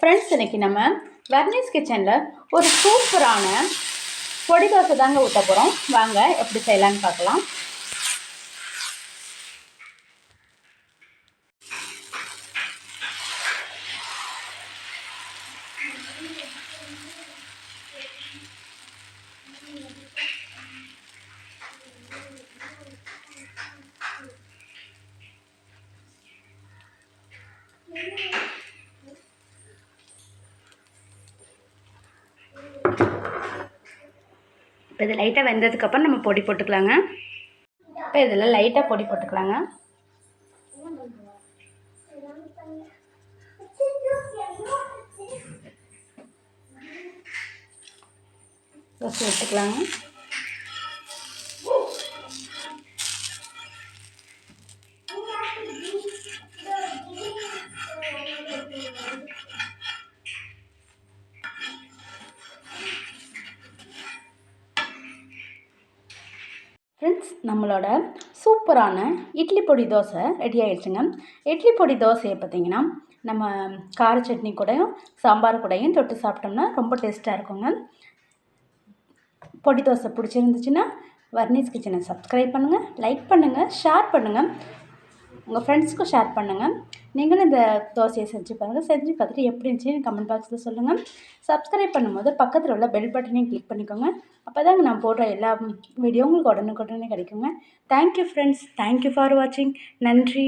Friends இன்னைக்கு நம்ம வர்னீஸ் கிச்சனில் ஒரு சூப்பரான பொடி தோசை தாங்க ஊற்ற போகிறோம் வாங்க எப்படி செய்யலான்னு பார்க்கலாம். இப்போ இது லைட்டாக வெந்ததுக்கப்புறம் நம்ம பொடி போட்டுக்கலாங்க. இப்போ இதில் லைட்டாக பொடி போட்டுக்கலாங்க. தோசை ஃப்ரெண்ட்ஸ் நம்மளோட சூப்பரான இட்லி பொடி தோசை ரெடி ஆகிடுச்சுங்க இட்லி பொடி தோசையை பார்த்தீங்கன்னா நம்ம கார சட்னி கூடயும் சாம்பார் கூடயும் தொட்டு சாப்பிட்டோம்னா ரொம்ப டேஸ்ட்டாக இருக்குங்க. பொடி தோசை பிடிச்சிருந்துச்சுன்னா வர்ணீஸ் கிச்சனை சப்ஸ்கிரைப் பண்ணுங்கள் லைக் பண்ணுங்கள் ஷேர் பண்ணுங்கள் உங்கள் ஃப்ரெண்ட்ஸ்க்கும் ஷேர் பண்ணுங்கள் நீங்களும் இந்த தோசையை செஞ்சு பாருங்கள் செஞ்சு பார்த்துட்டு எப்படி இருந்துச்சுன்னு கமெண்ட் பாக்ஸில் சொல்லுங்கள் சப்ஸ்கிரைப் பண்ணும்போது பக்கத்தில் உள்ள பெல் பட்டனையும் கிளிக் பண்ணிக்கோங்க. அப்போ தாங்க நான் போடுற எல்லா வீடியோ உங்களுக்கு உடனுக்குடனே கிடைக்குங்க. தேங்க்யூ ஃப்ரெண்ட்ஸ் தேங்க்யூ ஃபார் வாட்சிங் நன்றி.